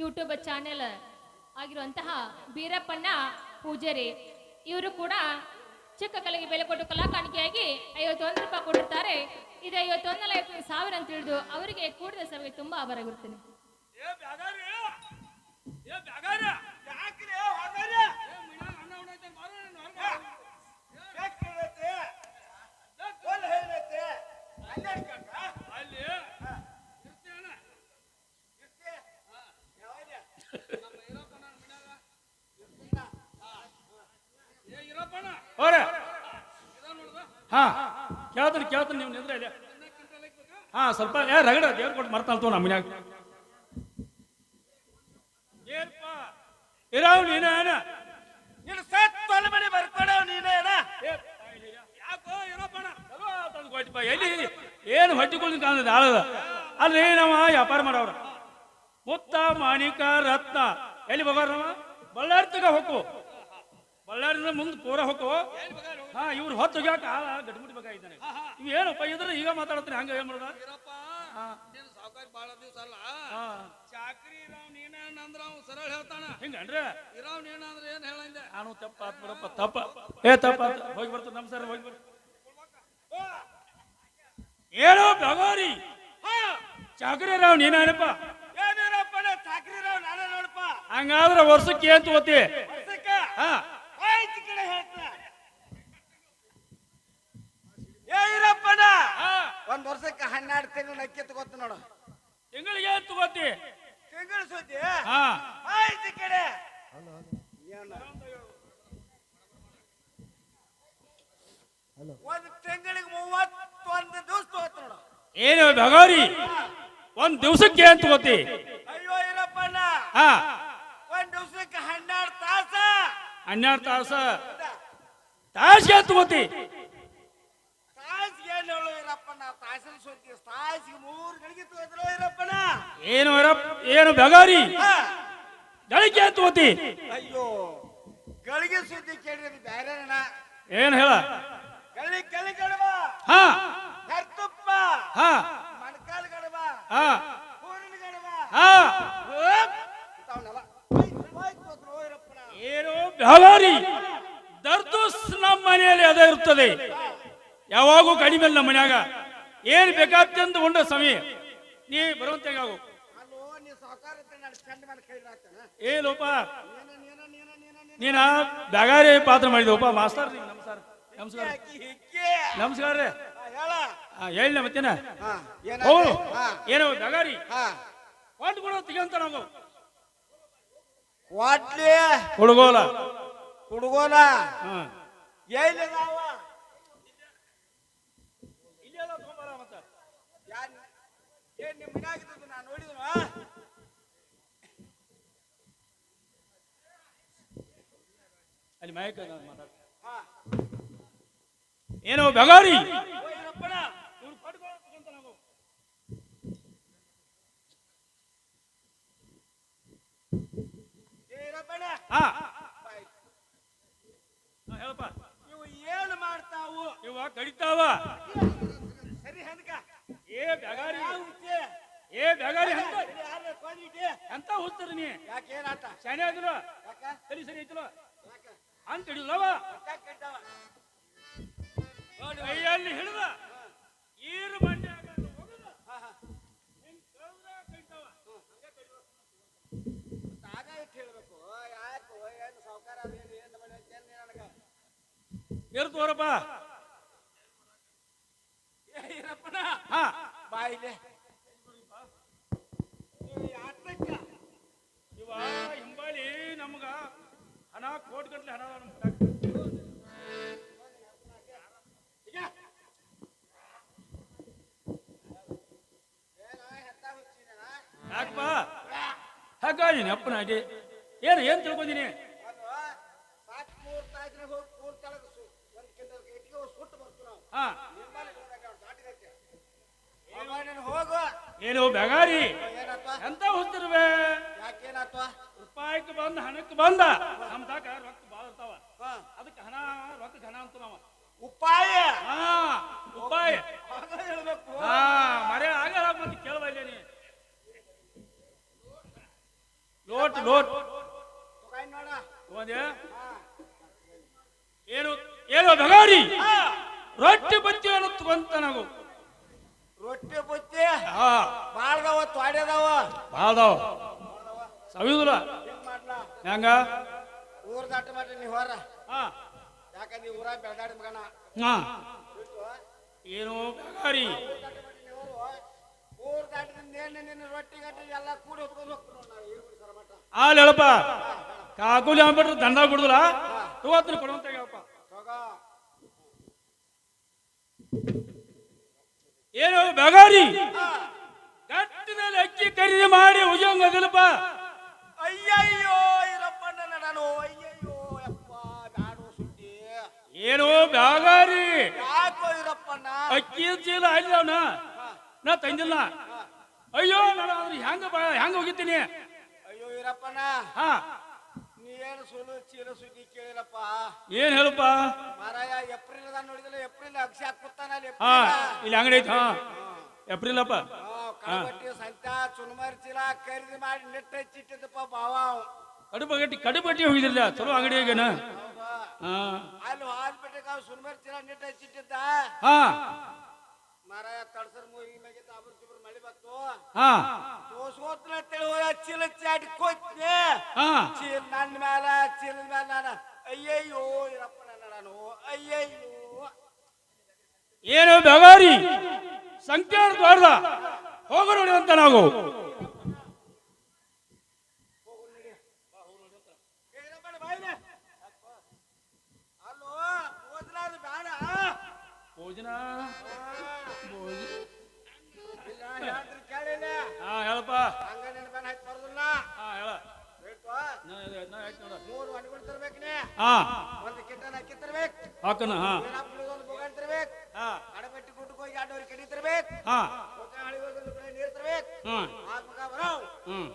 YouTube channel ಆಗಿರುವಂತಹ ಬೀರಪ್ಪನ ಪೂಜಾರಿ. ಇವರು ಕೂಡ ಚಿಕ್ಕ ಕಲೆಗೆ ಬೆಲೆ ಕೊಟ್ಟು ಕಲಾ ಕಾಣಿಕೆಯಾಗಿ ಐವತ್ತೊಂದು ರೂಪಾಯಿ ಕೊಟ್ಟಿರ್ತಾರೆ. ಇದು ಐವತ್ತೊಂದಲ್ಲ ಐವತ್ತೊಂದು ಸಾವಿರ ಅಂತ ತಿಳಿದು ಅವರಿಗೆ ಕೂಡಿದ ಸಭೆಗೆ ತುಂಬಾ ಆಭಾರವಿರುತ್ತೇನೆ ಏ ಬ್ಯಾಗಾರಿ ಏ ಬ್ಯಾಗಾರಿ ಯಾಕ್ರಿ ಹೊರಗಾರಿ ಏ ಮೀನಾಗ ಅನ್ನ ಉಣ್ಣೈತೆ ಬಾರೋ ನೀನು ಹೊರಗೆ. ಯಾಕಿರತ್ತೆ ಒಲ್ ಹೇಳತ್ತೆ ಹನ್ನೆರಡು ಕಾಕ ಅಲ್ಲಿ ಇರ್ತೇನ ಇರ್ತೆ ಯಾವಾಗ ನಮ್ಮ ಈರಪ್ಪನ ಮನ್ಯಾಗ ಏ ಈರಪ್ಪನ ಹೋರ ಇದ ನೋಡ್ದ ಹಾ, ಕೇಳ್ತೀನಿ ಕೇಳ್ತೀನಿ, ನೀವು ನಿಂದ್ರೆ ಕ್ವಿಂಟಲ್ ಹಾ, ಸ್ವಲ್ಪ, ಏ, ರಗಡ, ದೇವ್ರು ಕೊಟ್ಟು ಮರ್ತಾಳ್ತವ ನಮ್ಮ ಮನ್ಯಾಗ. ಇರಾವ್ ನೀನೇನ ನೀನು ಸತ್ ತೊಲೆ ಮನೆ ಬರ್ಕೊಡವ್ ನೀನೇನ ಯಾಕೋ ಕೊಟ್ಟಿಪ್ಪ. ಎಲ್ಲಿ? ಏನು ಹೊಟ್ಟಿಕೊಳ್ಳಿ ಕಾಣದ ಆಳದ. ಅಲ್ಲಿ ನಮ್ಮ ವ್ಯಾಪಾರ ಮಾಡವ್ರ ಮುತ್ತ ಮಾಣಿಕ ರತ್ನ. ಎಲ್ಲಿ ಬಗೋರ ನಮ್ಮ ಬಳ್ಳಾರಿ ತಗ ಹೋಗು ಬಳ್ಳಾರಿಯಿಂದ ಮುಂದೆ ಪೂರ ಬಗಾರ ಹಾ ಇವ್ರು ಹೊತ್ತು ಹೋಗ್ಯಾಕ ಆಳ ಗಟ್ಮುಟ್ಟಿ ಬೇಕಾಗಿದ್ದಾನೆ ಇವ್ ಏನಪ್ಪ ಇದ್ರೆ ಈಗ ಮಾತಾಡ್ತೀನಿ ಹಂಗ ಏನ್ ಮಾಡೋದ? ಬಾಳ ದಿವಸ ಅಲ್ಲ. ಹಾ. ಚಾಕ್ರಿ ಇರಾವ್ ನೀನೇ ಅಂದ್ರ ಅವ್ ಸರಳ ಹೇಳ್ತಾನ. ಹಿಂಗನ್ರಿ ಇರಾವ್ ನೀನ ಅಂದ್ರೆ ಏನ್ ಹೇಳಂದೆ? ನಾನು ತಪ್ಪ ಆತ್ ಬಿಡಪ್ಪ ತಪ್ಪ. ಏ ತಪ್ಪ ಹೋಗಿ ಬರ್ತು ನಮ್ ಸರ್ ಹೋಗಿ ಬರ್ತೀನಿ. ಏನೋ ಹಾ. ಚಾಕ್ರಿ ರಾವ್ ನೀನಪ್ಪ ಏನೇನಪ್ಪನ ಚಾಕ್ರಿ ರಾವ್ ನಾನೇ ನೋಡಪ್ಪ. ಹಂಗಾದ್ರೆ ವರ್ಷಕ್ಕೆ ಏನ್ ತಗೋತಿ? ಹಾ ಆಯ್ತು ಕಡೆ ಹೇಳ್ತ ಏ ಇರಪ್ಪನ ಹಾ ಒಂದ್ ವರ್ಷಕ್ಕೆ ಹನ್ನೆರಡು ತಿಂಗಳು ನಕ್ಕಿ ತಗೋತ ನೋಡು ತಿಂಗಳಿಗೆ ಏನ್ ತಗೋತಿ ತಿಂಗಳು ಸುದ್ದಿ ಹಾ ಆಯ್ತು ಕಡೆ ಏನ? ಒಂದ್ ತಿಂಗಳಿಗೆ ಮೂವತ್ತೊಂದು ದಿವಸ ತಗೋತ ನೋಡು ಏನು ಬೆಗೋರಿ ಒಂದ್ ಅಯ್ಯೋ ಇರಪ್ಪನ ಹಾ. ಒಂದ್ ದಿವಸಕ್ಕೆ ಹನ್ನೆರಡು ತಾಸ. ಹನ್ನೆರಡು ತಾಸ. ತಾಸಿಗೆ ತಗೋತಿ ತಾಸಿಗೆ ಏನು ಹೇಳು ಇರಪ್ಪನ ತಾಸಿನ ಸುದ್ದಿ ತಾಸಿಗೆ ಮೂರು ಗಳಿಗೆ ತಗೋದ್ರು ಇರಪ್ಪನ ಏನು ಇರಪ್ಪ ಏನು ಬೆಗಾರಿ? ಹಾ. ತಗೋತಿ ಅಯ್ಯೋ ಗಳಿಗೆ ಸುದ್ದಿ ಕೇಳಿದ್ರೆ ಬೇರೆ ಏನು ಹೇಳ? ಗಳಿ ಗಳಿ ಗಡವ ಹಾ. ಹರ್ತುಪ್ಪ ಹಾ. ಮಣಕಾಲ್ ಗಡವ ಹಾ. ಏನು ಬೆಗೋರಿ ದರ್ದುಸ್ ನಮ್ಮ ಮನೆಯಲ್ಲಿ ಅದೇ ಇರ್ತದೆ ಯಾವಾಗೂ ಕಡಿಮೆ ನಮ್ಮ ಮನ್ಯಾಗ. ಏನ್ ಬೇಕಾದಂತ ಉಂಡ ಸಮಯ ನೀ ಬರುವಂತೆ ಹಾಕ್ತಾನ ಏನೋಪ ನೀನ ಬ್ಯಾಗಾರಿ ಪಾತ್ರ ಮಾಡಿದವಪ್ಪ? ಮಾಸ್ತರ್ ನಮಸ್ಕಾರ ನಮಸ್ಕಾರ. ನಮಸ್ಕಾರ ರೀ. ಹೇಳ. ಹೇಳಿ ಮತ್ತೇನ? ಹಾ ಹೋಗು. ಏನಾಯ್ತು ಹಾ. ಏನೋ ಬ್ಯಾಗಾರಿ? ಹಾ ಕೊಟ್ಟು ಬಿಡೋ ತೆಗಿಯಂತ ನಾವು ವಾಟ್ಲಿ ಹುಡುಗೋಲ. ಹುಡುಗೋಲ. ಹಾ. ಎಲ್ಲಿದಾವ ಯಾರು ಏನ್ ನಿಮ್ಮ ಮನ್ಯಾಗಿದ್ದು ನಾನು ನೋಡಿದ್ನು? ಅಲ್ಲಿ ಮಯಕ ಮಾತಾಡ. ಹಾ. ಏನೋ ಬ್ಯಾಗಾರಿ ಹೋಗಿರಪ್ಪಣ ಇವ್ರು ಪಡ್ಕೊಳ್ಳೋ ತಗೊಂತ ನಾವು ಏ ಇರಪ್ಪಣ ಹಾ ಹಾ, ಹೇಳಪ್ಪ. ಇವು ಏನು ಮಾಡ್ತಾವು? ಇವ ಕಡಿತಾವ. ಸರಿ ಹಂದಕ ಏ ಬ್ಯಾಗಾರಿ? ಏ ಬ್ಯಾಗಾರಿ ಕೊಂದಿದ್ದೆ? ಎಂತ ಹೋಗ್ತಾರ ನೀ? ಯಾಕೆ ಶಾನೆ ಆಗಿಲ್ಲ ಯಾಕ? ಸರಿ ಸರಿ ಐತಲ್ಲ ಯಾಕ? ಅಂತ ಹಿಡಿದವ ಕೈಯಲ್ಲಿ ಹಿಡಿದ ಈರು ಹೋಗದ ಹಾ, ಹಾ. ಹಿಂಗ್ ಕಳ್ದ್ರ ಕಡಿತಾವ. ಆಗ ಇಟ್ಟು ಹೇಳ್ಬೇಕು ಯಾಕೆ ಏನು ಸಾವುಕಾರ ಅದೇನು ಏನು ಮಾಡಿ ಅಂತ ನನಗ ಏ ಇರಪ್ಪಣ ಹಾ. ಬಾಯಿಲೆ ಇವ ಹಿಂಬಾಲಿ ನಮ್ಗ ಹಣ ಕೋಟಿ ಗಟ್ಲೆ ಹಣ ಯಾಕಪ್ಪ? ಹಾಕ ಅಪ್ಪನಾಗಿ. ಏನು ಏನ್ ತಿಳ್ಕೊಂಡಿನಿ ಅದು ಸಾಕ್ ಮೂರ್ ತಾಸಿನ ಹೋಗಿ ಮೂರ್ ತಳಗ ಒಂದ್ ಕಿಂಟಲ್ ಇಟ್ಟಿಗೆ ಹೋಗಿ ಸುಟ್ಟು ಬರ್ತು ನಾವು ಹಾ ನಿಮ್ಮಲ್ಲಿ ನೋಡಾಕ ಅವ್ನು ದಾಟಿಗೈತೆ ಹೋಗು ಏನು ಬೆಗಾರಿ? ಎಂತ ಹೋಗ್ತಿರ್ವೆ ರೂಪಾಯಿಕ್ ಬಂದ ಹಣಕ್ಕೆ ಬಂದ. ನಮ್ ರೊಕ್ಕ ಭಾಳ ಇರ್ತಾವ. ಅದಕ್ಕೆ ಹಣ ರೊಕ್ಕ ಹಣ ಅಂತ ನಾವ ಉಪಾಯ ಹಾ ಉಪಾಯ ಹೇಳ್ಬೇಕು. ಹಾ ಮರೆ ಆಗಲ್ಲ ಮತ್ತೆ ಕೇಳುವ ನೀ. ನೋಟ್ ಲೋಟ್. ನೋಡ. ಒಂದೇ ಏನು ಏನು ಬಗಾರಿ? ರೊಟ್ಟಿ ಬತ್ತಿ ಅನ್ನತ್ತು ಬಂತ ನಾವು. ರೊಟ್ಟಿ ಬುತ್ತಿ ಹಾ. ಬಾಳ್ದವ ತ್ವಾಡ್ಯದವ? ಬಾಳ್ದವ. ಸವಿಯುದಿಲ್ಲ ಹಿಂಗ್? ಊರ್ ದಾಟ ಮಾಡ್ರಿ ನೀ ಹೊರ. ಹಾ. ಯಾಕಂದ್ರೆ ಊರ ಬೆಳ್ದಾಡಿ ಮಗನ? ಹಾ. ಏನು ಬಗಾರಿ ಊರ್ ದಾಟದಿಂದ ಏನೇ ನಿನ್ನ ರೊಟ್ಟಿ ಗಟ್ಟಿ ಎಲ್ಲ ಕೂಡಿ ಹೊತ್ಕೊಂಡು ನಾವು. ಅಲ್ಲಿ ಹೇಳಪ್ಪ. ಕಾಕುಲಿ ಅಂದ್ಬಿಟ್ರೆ ದಂಡ ಬಿಡುದಿಲ್ಲ ಇವತ್ತು ಕೊಡುವಂತ ಹೇಳಪ್ಪ. ಏನು ಬಗಾರಿ. ಗಟ್ಟಿನಲ್ಲಿ ಅಕ್ಕಿ ಖರೀದಿ ಮಾಡಿ ಉಜಂಗ ಅದಿಲ್ಲಪ್ಪ ಅಯ್ಯಯ್ಯೋ ಇರಪ್ಪಣ್ಣನ ನಾನು ಅಯ್ಯಯ್ಯೋ ಯಪ್ಪ ನಾನು ಸುದ್ದಿ. ಏನು ಬ್ಯಾಗಾರಿ ಯಾಕೋ ಇರಪ್ಪಣ್ಣ ಅಕ್ಕಿ ಚೀಲ ಅಲ್ಲವನ ನಾ ತಂದಿಲ್ಲ. ಅಯ್ಯೋ ನಾನು ಹೆಂಗ ಹೆಂಗ ಹೋಗಿದ್ದೀನಿ? ಅಯ್ಯೋ ಇರಪ್ಪಣ್ಣ ಹಾ. ಏನು ಸುಳ್ಳು ಚೀಲ ಸುದ್ದಿ ಕೇಳಿರಪ್ಪ. ಏನ್ ಹೇಳಪ್ಪ? ಮಾರಾಯ ಏಪ್ರಿಲ್ ಅದ ನೋಡಿದ್ರೆ ಏಪ್ರಿಲ್ ಅಕ್ಷಿ ಹಾಕುತ್ತಾನ ಅಲ್ಲಿ ಹಾ ಇಲ್ಲಿ ಅಂಗಡಿ ಐತಿ ಹಾ. ಏಪ್ರಿಲ್ ಅಪ್ಪ ಕಡಬಟ್ಟಿ ಸಂತ ಚುನ್ಮರಿ ಚೀಲ ಖರೀದಿ ಮಾಡಿ ನೆಟ್ ಹಚ್ಚಿಟ್ಟಿದ್ದಪ್ಪ ಬಾವ ಅವ. ಕಡುಬು ಗಟ್ಟಿ ಕಡುಬು ಗಟ್ಟಿ ಹೋಗಿದಿಲ್ಲ ಚಲೋ ಅಂಗಡಿ ಆಗೇನ? ಹಾ. ಅಲ್ಲಿ ಅವ್ ಸುನ್ಮರಿ ಚೀಲ ನೆಟ್ ಹಚ್ಚಿಟ್ಟಿದ್ದ ಹಾ. ಮಾರಾಯ ತಡ್ಸರ್ ಮೂಗಿ ಮ್ಯಾಗೆ ತಾಬರ್ ಚಿಬ್ರು ಮಳಿ ಬತ್ತು ಹಾ. ತೋರ್ಸ್ಕೋತ್ರ ಅಂತೇಳಿ ಚಿಲ್ ಚಾಟ್ ಚೀಲ ಹಾ. ಚೀಲ ನನ್ನ ಮ್ಯಾಲ ಚೀಲದ ಮ್ಯಾಲ ನಾನು ಅಯ್ಯಯ್ಯೋ ಇರಪ್ಪ ನನ್ನ ನಾನು ಅಯ್ಯಯ್ಯೋ. ಏನು ಬೆಗಾರಿ ಸಂಖ್ಯಾರ ದ್ವಾರದ ಹೋಗ ನೋಡಿ ಅಂತ ನಾವು ಭೋಜನ? ಮೂರು ಹಣ್ಣುಗಳು ತರ್ಬೇಕ್ನೆ. ಹಾ ಒಂದು ಕಿಟ್ಟನ ಅಕ್ಕಿ ತರ್ಬೇಕು. ಹಾಕನ ಹಾ. ಒಂದು ಬೊಗಾಣಿ ತರ್ಬೇಕು. ಹಾ ಹೋಗಿ ಎರಡೂವರೆ ಕಡಿ ತರ್ಬೇಕು. ಹಾ. ಒಂದು ಕಡೆ ನೀರು ತರ್ಬೇಕು. ಹ್ಮ್. ಆ ಮಗ ಬರೋ. ಹ್ಮ್.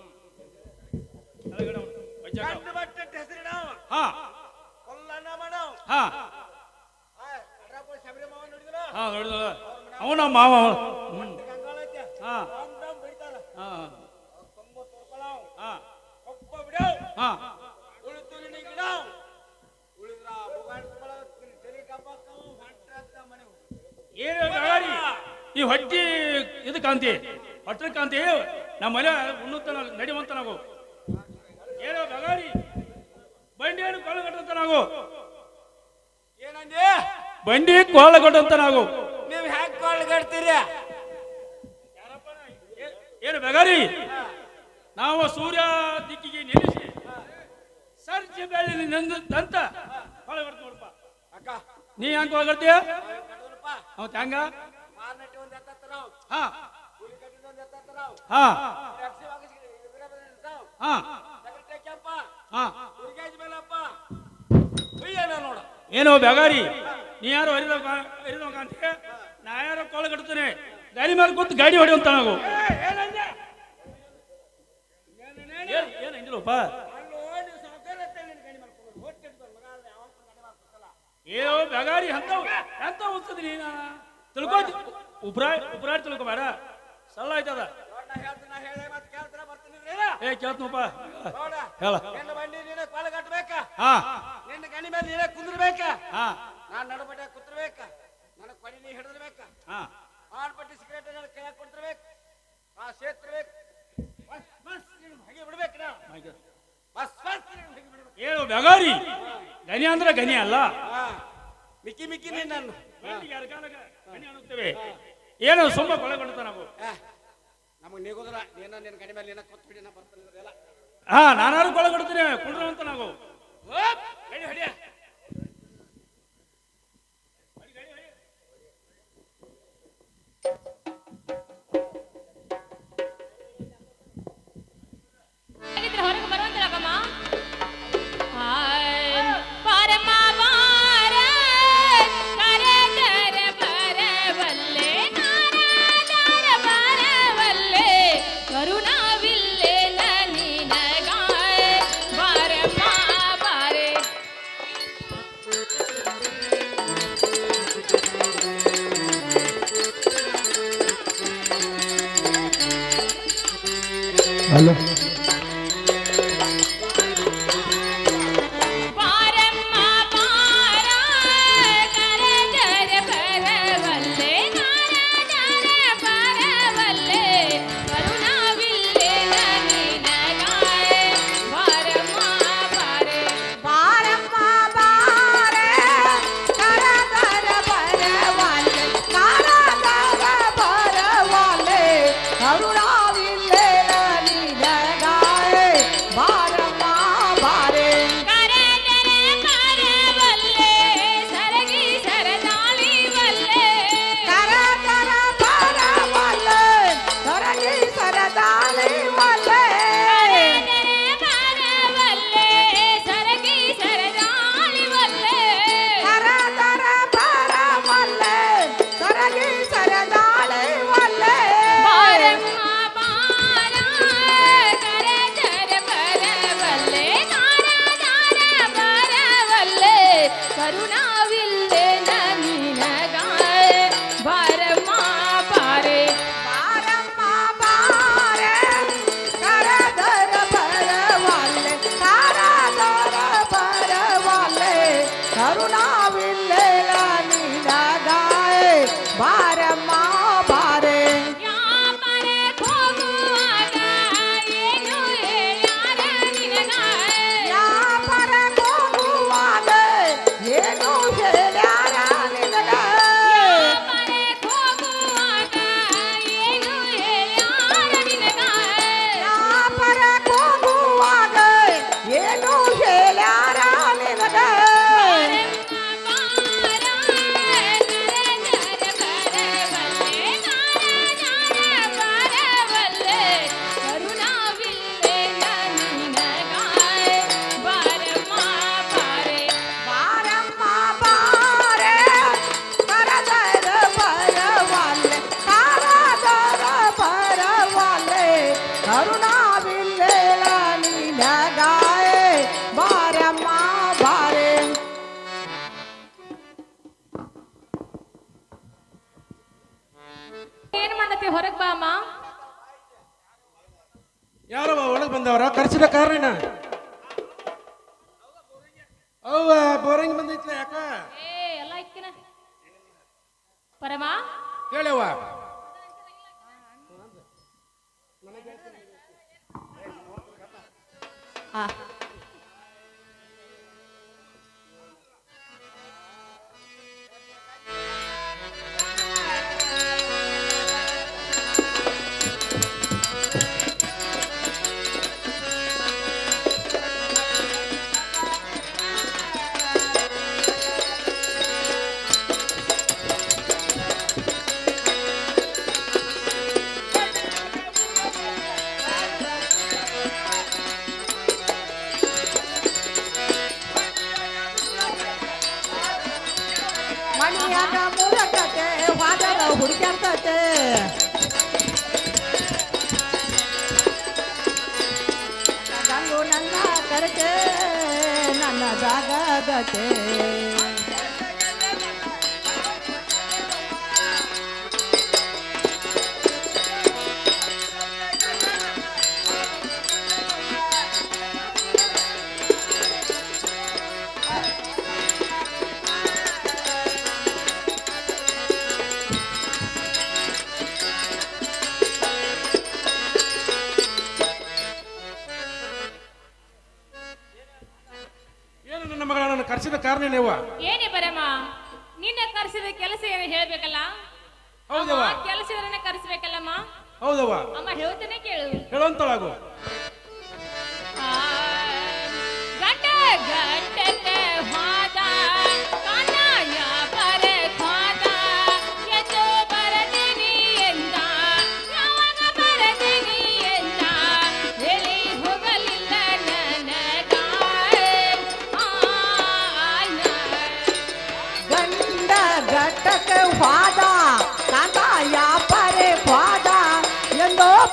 ಗಂಡು ಬಟ್ಟೆ ಹಾ. ಶಬರಿ ಮಾವ ನೋಡಿದ್ರ ಹಾ ನೋಡಿದ ಅವನ ಮಾವ. ಕಾಂತಿ ಪಟ್ಟದ ಕಾಂತಿ ನಮ್ಮ ಮನೆ ಉಣ್ಣುತ್ತ ನಡೆಯುವಂತ ನಾವು ಏನೋ ಬಗಾರಿ ಬಂಡಿ ಏನು ಕೊಳ್ಳಗಟ್ಟಂತ ನಾವು ಏನಂದೆ? ಬಂಡಿ ಕೊಳಗಟ್ಟಂತ ನಾವು ನೀವು ಹ್ಯಾಕ್ ಕೊಳ್ಳಗಡ್ತೀರಿ ಏ- ಏನು ಬೆಗಾರಿ? ನಾವು ಸೂರ್ಯ ದಿಕ್ಕಿಗೆ ನಿಲ್ಲಿಸಿ ಸರ್ಜಿ ಬೆಳ್ಳಿ ನಿಂದಂತ ಕೊಳ್ಳಗಡ್ತ ನೋಡಪ್ಪ. ಅಕ್ಕ. ನೀ ಹೆಂಗ ಮಾರ್ನಟ್ಟಿ ಒಂದ್ ಎತ್ತತ್ತರಾವ್ ಹಾ. ಏನು ಬೆಗಾರಿ? ನೀ ಯಾರು ಹರಿದವ ಕಾಂತಿ ನಾ ಯಾರೋ ಕೊಳ ಕಟ್ತೇನೆ. ಗಾಡಿ ಮೇಲೆ ಕೂತು ಗಾಡಿ ಹೊಡೆಯುವಂತ ನಾವು. ಏನ್ ಏನ್ ಬೆಗಾರಿ ಅಂತ ಎಂತ ಉತ್ತದ ನೀನ? ತಿಳ್ಕೊ ಉಬ್ರಾ ತಿಳ್ಕೊಬೇಡ. ಸಲ್ಲ ಆಯ್ತದ? ಹೇಳಿ ಏ ಕೇಳ್ತನಪ್ಪ ಹೇಳ. ಕಾಲ ಕಟ್ಟಬೇಕ ಹಾ. ನಿನ್ನ ಗಣಿ ಮೇಲೆ ನೀನೇ ಕುಂದ್ರಬೇಕ? ಹಾ. ನಾನು ನಡುಬಡ್ಡ ಕುಂದ್ರಬೇಕ? ನನಗೆ ಕೊಡಿ ನೀ ಹಿಡಿದ್ಬೇಕ ಹಾ. ಆಡ್ಪಟ್ಟಿ ಸಿಗರೇಟ್ ನನ್ನ ಕೈಯಾಗ ಕೊಡ್ತಿರ್ಬೇಕು. ಆ ನೀನು ಹಾಗೆ ಬಿಡ್ಬೇಕು ನಾ ಬಿಡ್ಬೇಕು. ಬೆಗಾರಿ ಗನಿ ಅಂದ್ರೆ ಗನಿ ಅಲ್ಲ? ಮಿಕ್ಕಿ ಮಿಕ್ಕಿ ನೀನು ನಾನು ಗನಿ ಅನ್ನುತ್ತೇವೆ. ಏನು ಸುಮ್ಮ ಕೊಳಗಡ್ತ ನಾವು? ನಮಗೆ ನೀಗೋದ್ರ ಏನೋ ನಿನ್ನ ಕಡಿಮೆ ಮೇಲೆ ನೀನ ಕೊತ್ತು ಬಿಡಿ ನಾ ಬರ್ತಾನೆ ಹಾ ನಾನಾರು ಕೊಳಗಡ್ತೀನಿ ಕುಂಡ್ರಂತ ನಾವು. ಗಡಿ ಹೊಡಿಯ. हेलो। ರಮ ಕೇಳವ ಆ ಹೌದವ್ವ? ಅಮ್ಮ ಹೇಳ್ತೇನೆ ಕೇಳು. ಹೇಳೋಂತಳಾಗು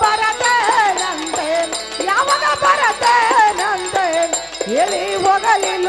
ಬರತೆ ನಂದೆ ಯಾವಾಗ ಬರತೆ ನಂದೆ ಎಲ್ಲಿ ಹೋಗಲಿಲ್ಲ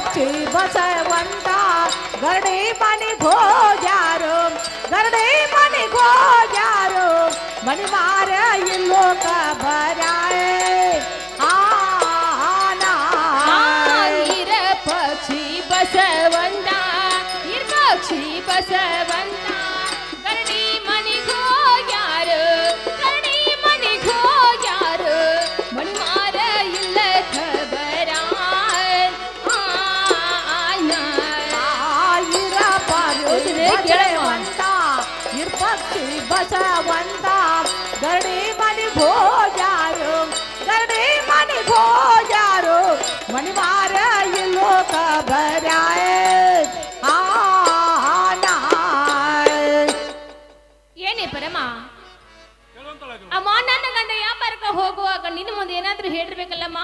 पक्षी बसवंता गरडे मनी घोजार गरडे मनी घोजार मनी मार लोक बरा ಬಸವಂತ ಗರಡಿ ಮನಿ ಭೋಜಾರು ಗರಡಿ ಅಮ್ಮ ನನ್ನ ಗಂಡ ವ್ಯಾಪಾರಕ್ಕೆ ಹೋಗುವಾಗ ನಿನ್ನ ಮುಂದೆ ಏನಾದ್ರೂ ಹೇಳಿರ್ಬೇಕಲ್ಲಮ್ಮ?